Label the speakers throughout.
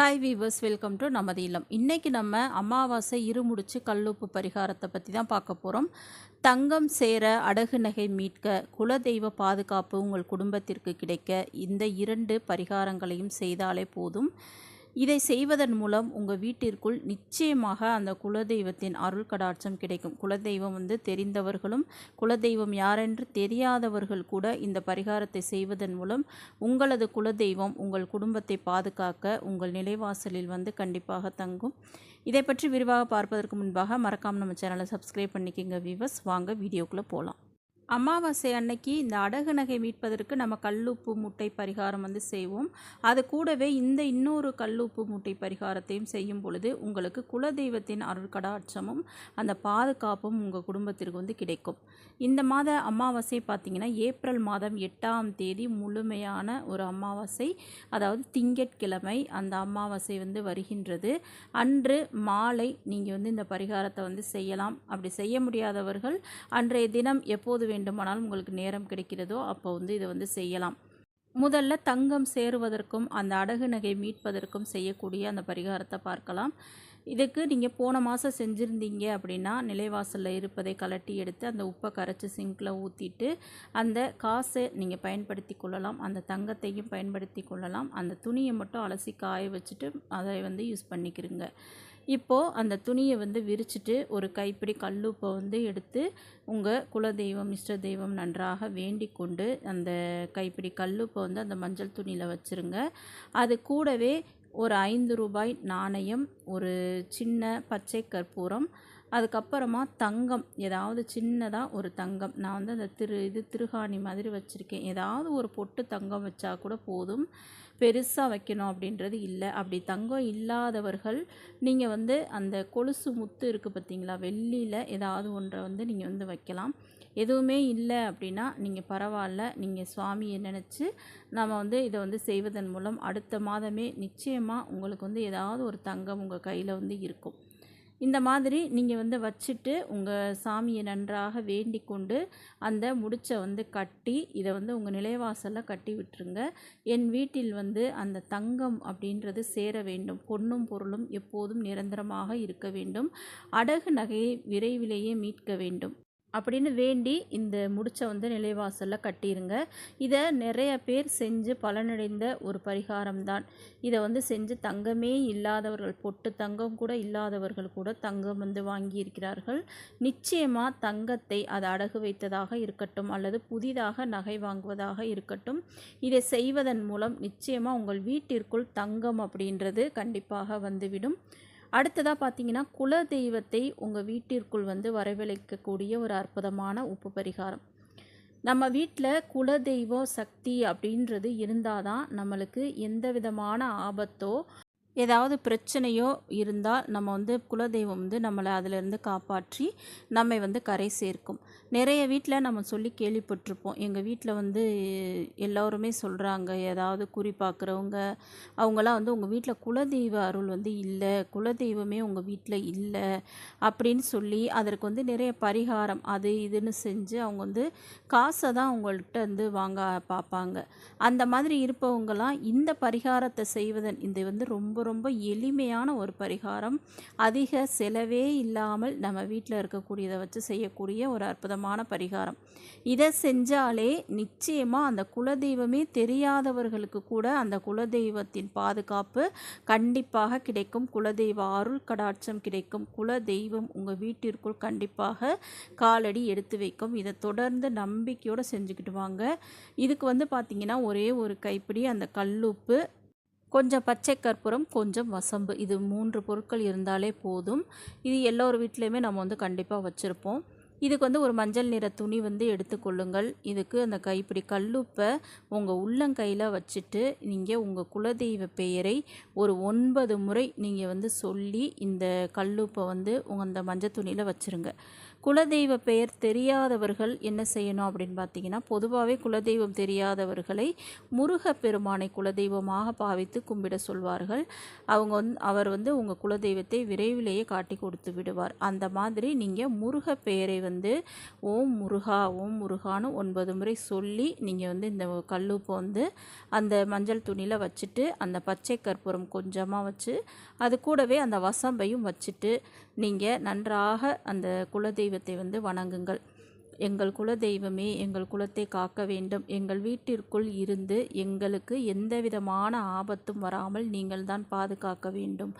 Speaker 1: Hi viewers welcome to நமது இல்லம். இன்றைக்கி நம்ம அமாவாசை இருமுடிச்சு கல்லுப்பு பரிகாரத்தை பற்றி தான் பார்க்க போகிறோம் தங்கம் சேர அடகு நகை மீட்க குலதெய்வ பாதுகாப்பு உங்கள் குடும்பத்திற்கு கிடைக்க இந்த இரண்டு பரிகாரங்களையும் செய்தாலே போதும். இதை செய்வதன் மூலம் உங்கள் வீட்டிற்குள் நிச்சயமாக அந்த குலதெய்வத்தின் அருள் கடாட்சம் கிடைக்கும். குலதெய்வம் வந்து தெரிந்தவர்களும் குலதெய்வம் யாரென்று தெரியாதவர்கள் கூட இந்த பரிகாரத்தை செய்வதன் மூலம் உங்களது குலதெய்வம் உங்கள் குடும்பத்தை பாதுகாக்க உங்கள் நிலைவாசலில் வந்து கண்டிப்பாக தங்கும். இதை பற்றி விரிவாக பார்ப்பதற்கு முன்பாக மறக்காமல் நம்ம சேனலை சப்ஸ்கிரைப் பண்ணிக்கிங்க விவஸ் வாங்க வீடியோக்குள்ளே போகலாம் அமாவாசை அன்னைக்கு இந்த அடகு நகை மீட்பதற்கு நம்ம கல்லுப்பு மூட்டை பரிகாரம் வந்து செய்வோம். அது கூடவே இந்த இன்னொரு கல்லுப்பு மூட்டை பரிகாரத்தையும் செய்யும் பொழுது உங்களுக்கு குலதெய்வத்தின் அருட்கடாட்சமும் அந்த பாதுகாப்பும் உங்கள் குடும்பத்திற்கு வந்து கிடைக்கும். இந்த மாத அமாவாசை பார்த்திங்கன்னா ஏப்ரல் மாதம் எட்டாம் தேதி முழுமையான ஒரு அமாவாசை அதாவது திங்கட்கிழமை அந்த அமாவாசை வந்து வருகின்றது. அன்று மாலை நீங்கள் வந்து இந்த பரிகாரத்தை வந்து செய்யலாம். அப்படி செய்ய முடியாதவர்கள் அன்றைய தினம் எப்போது வேண்டுமானாலும் உங்களுக்கு நேரம் கிடைக்கிறதோ அப்போ வந்து இதை வந்து செய்யலாம். முதல்ல தங்கம் சேருவதற்கும் அந்த அடகு நகை மீட்பதற்கும் செய்யக்கூடிய அந்த பரிகாரத்தை பார்க்கலாம். இதுக்கு நீங்கள் போன மாதம் செஞ்சுருந்தீங்க அப்படின்னா நிலைவாசலில் இருப்பதை கலட்டி எடுத்து அந்த உப்பை கரைச்சி சிங்கில் ஊற்றிட்டு அந்த காசை நீங்கள் பயன்படுத்தி கொள்ளலாம். அந்த தங்கத்தையும் பயன்படுத்தி கொள்ளலாம். அந்த துணியை மட்டும் அலசி காய வச்சுட்டு அதை வந்து யூஸ் பண்ணிக்கிறோங்க இப்போது அந்த துணியை வந்து விரிச்சிட்டு ஒரு கைப்பிடி கல்லுப்பை வந்து எடுத்து உங்கள் குலதெய்வம் இஷ்ட தெய்வம் நன்றாக வேண்டி கொண்டு அந்த கைப்பிடி கல்லுப்பை வந்து அந்த மஞ்சள் துணியில் வச்சுருங்க. அது கூடவே ஒரு ஐந்து ரூபாய் நாணயம் ஒரு சின்ன பச்சை கற்பூரம் அதுக்கப்புறமா தங்கம் ஏதாவது சின்னதாக ஒரு தங்கம். நான் வந்து அந்த திரு இது திருகாணி மாதிரி வச்சுருக்கேன். ஏதாவது ஒரு பொட்டு தங்கம் வச்சா கூட போதும். பெருசாக வைக்கணும் அப்படின்றது இல்லை. அப்படி தங்கம் இல்லாதவர்கள் நீங்கள் வந்து அந்த கொலுசு முத்து இருக்குது பார்த்தீங்களா வெள்ளியில் ஏதாவது ஒன்றை வந்து நீங்கள் வந்து வைக்கலாம். எதுவுமே இல்லை அப்படின்னா நீங்கள் பரவாயில்ல. நீங்கள் சுவாமியை நினச்சி நம்ம வந்து இதை வந்து செய்வதன் மூலம் அடுத்த மாதமே நிச்சயமாக உங்களுக்கு வந்து ஏதாவது ஒரு தங்கம் உங்கள் கையில் வந்து இருக்கும். இந்த மாதிரி நீங்கள் வந்து வச்சுட்டு உங்கள் சாமியை நன்றாக வேண்டி கொண்டு அந்த முடிச்சை வந்து கட்டி இதை வந்து உங்கள் நிலைவாசலில் கட்டி விட்டுருங்க. என் வீட்டில் வந்து அந்த தங்கம் அப்படின்றது சேர வேண்டும். பொன்னும் பொருளும் எப்போதும் நிரந்தரமாக இருக்க வேண்டும். அடகு நகையை விரைவிலேயே மீட்க வேண்டும். அப்படின்னு வேண்டி இந்த முடிச்சை வந்து நிலைவாசலில் கட்டிடுங்க இதை நிறைய பேர் செஞ்சு பலனடைந்த ஒரு பரிகாரம் தான் இதை வந்து செஞ்சு தங்கமே இல்லாதவர்கள் பொட்டு தங்கம் கூட இல்லாதவர்கள் கூட தங்கம் வந்து வாங்கியிருக்கிறார்கள். நிச்சயமாக தங்கத்தை அது அடகு வைத்ததாக இருக்கட்டும் அல்லது புதிதாக நகை வாங்குவதாக இருக்கட்டும் இதை செய்வதன் மூலம் நிச்சயமாக உங்கள் வீட்டிற்குள் தங்கம் அப்படின்றது கண்டிப்பாக வந்துவிடும். அடுத்ததாக பார்த்தீங்கன்னா குல தெய்வத்தை உங்கள் வீட்டிற்குள் வந்து வரவழைக்கக்கூடிய ஒரு அற்புதமான உப்பு பரிகாரம். நம்ம வீட்டில் குலதெய்வ சக்தி அப்படின்றது இருந்தால் தான் நம்மளுக்கு எந்த விதமான ஆபத்தோ ஏதாவது பிரச்சனையோ இருந்தால் நம்ம வந்து குலதெய்வம் வந்து நம்மளை அதிலிருந்து காப்பாற்றி நம்மை வந்து கரை சேர்க்கும். நிறைய வீட்டில் நம்ம சொல்லி கேள்விப்பட்டிருப்போம். எங்கள் வீட்டில் வந்து எல்லோருமே சொல்கிறாங்க ஏதாவது குறி பார்க்குறவங்க அவங்களாம் வந்து உங்கள் வீட்டில் குலதெய்வ அருள் வந்து இல்லை குலதெய்வமே உங்கள் வீட்டில் இல்லை அப்படின்னு சொல்லி அதற்கு வந்து நிறைய பரிகாரம் அது இதுன்னு செஞ்சு அவங்க வந்து காசை தான் அவங்கள்ட்ட வந்து வாங்க பார்ப்பாங்க அந்த மாதிரி இருப்பவங்களாம் இந்த பரிகாரத்தை செய்வதன் இது வந்து ரொம்ப ரொம்ப எளிமையான ஒரு பரிகாரம். அதிக செலவே இல்லாமல் நம்ம வீட்டில் இருக்கக்கூடியதை வச்சு செய்யக்கூடிய ஒரு அற்புதமான பரிகாரம். இதை செஞ்சாலே நிச்சயமாக அந்த குலதெய்வமே தெரியாதவர்களுக்கு கூட அந்த குலதெய்வத்தின் பாதுகாப்பு கண்டிப்பாக கிடைக்கும். குலதெய்வ அருள் கடாட்சம் கிடைக்கும். குலதெய்வம் உங்கள் வீட்டிற்குள் கண்டிப்பாக காலடி எடுத்து வைக்கும். இதை தொடர்ந்து நம்பிக்கையோடு செஞ்சுக்கிட்டு வாங்க. இதுக்கு வந்து பார்த்திங்கன்னா ஒரே ஒரு கைப்பிடி அந்த கல்லுப்பு கொஞ்சம் பச்சை கற்பூரம் கொஞ்சம் வசம்பு. இது மூன்று பொருட்கள் இருந்தாலே போதும். இது எல்லோரு வீட்லேயுமே நம்ம வந்து கண்டிப்பாக வச்சுருப்போம். இதுக்கு வந்து ஒரு மஞ்சள் நிற துணி வந்து எடுத்துக்கொள்ளுங்கள் இதுக்கு அந்த கைப்பிடி கல்லுப்பை உங்கள் உள்ளங்கையில் வச்சுட்டு நீங்கள் உங்கள் குலதெய்வ பெயரை ஒரு ஒன்பது முறை நீங்கள் வந்து சொல்லி இந்த கல்லுப்பை வந்து உங்கள் அந்த மஞ்சள் துணியில் வச்சுருங்க. குலதெய்வ பெயர் தெரியாதவர்கள் என்ன செய்யணும் அப்படின்னு பார்த்தீங்கன்னா பொதுவாகவே குலதெய்வம் தெரியாதவர்களை முருகப்பெருமானை குலதெய்வமாக பாவித்து கும்பிட சொல்வார்கள். அவங்க வந்து அவர் வந்து உங்கள் குலதெய்வத்தை விரைவிலேயே காட்டி கொடுத்து விடுவார். அந்த மாதிரி நீங்கள் முருக பெயரை வந்து வந்து ஓம் முருகா ஓம் முருகான்னு ஒன்பது முறை சொல்லி நீங்கள் வந்து இந்த கல்லுப்பை வந்து அந்த மஞ்சள் துணியில் வச்சுட்டு அந்த பச்சை கற்பூரம் கொஞ்சமாக வச்சு அது கூடவே அந்த வசம்பையும் வச்சுட்டு நீங்கள் நன்றாக அந்த குலதெய்வத்தை வந்து வணங்குங்கள். எங்கள் குலதெய்வமே எங்கள் குலத்தை காக்க வேண்டும். எங்கள் வீட்டிற்குள் இருந்து எங்களுக்கு எந்த விதமான ஆபத்தும் வராமல் நீங்கள் தான் பாதுகாக்க வேண்டும்.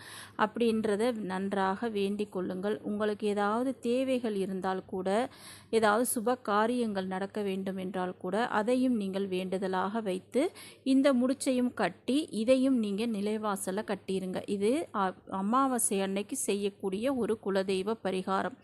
Speaker 1: அப்படின்றத நன்றாக வேண்டிக் கொள்ளுங்கள். உங்களுக்கு ஏதாவது தேவைகள் இருந்தால் கூட ஏதாவது சுப காரியங்கள் நடக்க வேண்டும் என்றால் கூட அதையும் நீங்கள் வேண்டுதலாக வைத்து இந்த முடிச்சையும் கட்டி இதையும் நீங்கள் நிலைவாசலில் கட்டிடுங்க இது அமாவாசை அன்னைக்கு செய்யக்கூடிய ஒரு குலதெய்வ பரிகாரம்.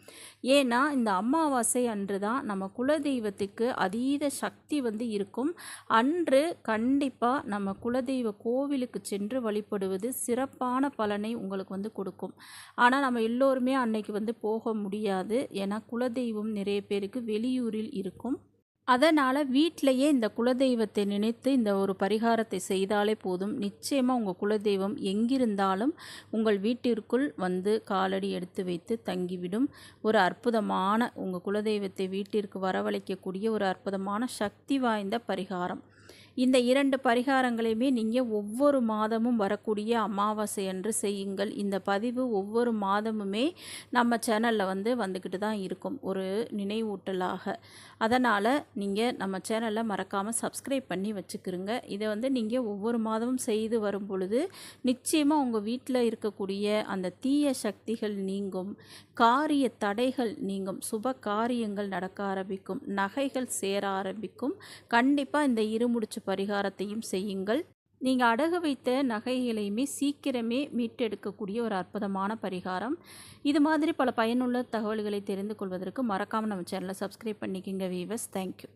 Speaker 1: ஏன்னா இந்த அமாவாசை அன்று தான் நம்ம குலதெய்வத்துக்கு அதீத சக்தி வந்து இருக்கும். அன்று கண்டிப்பாக நம்ம குலதெய்வ கோவிலுக்கு சென்று வழிபடுவது சிறப்பான பலனை உங்களுக்கு வந்து கொடுக்கும். ஆனால் நம்ம எல்லோருமே அன்னைக்கு வந்து போக முடியாது. ஏன்னா குலதெய்வம் நிறைய பேருக்கு வெளியூரில் இருக்கும். அதனால் வீட்டிலையே இந்த குலதெய்வத்தை நினைத்து இந்த ஒரு பரிகாரத்தை செய்தாலே போதும். நிச்சயமாக உங்கள் குலதெய்வம் எங்கிருந்தாலும் உங்கள் வீட்டிற்குள் வந்து காலடி எடுத்து வைத்து தங்கிவிடும். ஒரு அற்புதமான உங்கள் குலதெய்வத்தை வீட்டிற்கு வரவழைக்கக்கூடிய ஒரு அற்புதமான சக்தி வாய்ந்த பரிகாரம். இந்த இரண்டு பரிகாரங்களையுமே நீங்கள் ஒவ்வொரு மாதமும் வரக்கூடிய அமாவாசை அன்று செய்யுங்கள். இந்த பதிவு ஒவ்வொரு மாதமுமே நம்ம சேனலில் வந்து வந்துக்கிட்டு தான் இருக்கும். ஒரு நினைவூட்டலாக. அதனால் நீங்கள் நம்ம சேனலில் மறக்காமல் சப்ஸ்கிரைப் பண்ணி வச்சுக்கிறோங்க இதை வந்து நீங்கள் ஒவ்வொரு மாதமும் செய்து வரும் பொழுது நிச்சயமாக உங்கள் வீட்டில் இருக்கக்கூடிய அந்த தீய சக்திகள் நீங்கும். காரிய தடைகள் நீங்கும். சுப காரியங்கள் நடக்க ஆரம்பிக்கும். நகைகள் சேர ஆரம்பிக்கும். கண்டிப்பாக இந்த இருமுடிச்சு பரிகாரத்தையும் செய்யுங்கள். நீங்கள் அடகு வைத்த நகைகளையுமே சீக்கிரமே மீட்டெடுக்கக்கூடிய ஒரு அற்புதமான பரிகாரம். இது மாதிரி பல பயனுள்ள தகவல்களை தெரிந்து கொள்வதற்கு மறக்காமல் நம்ம சேனலை சப்ஸ்கிரைப் பண்ணிக்கோங்க வீவர்ஸ் தேங்க்யூ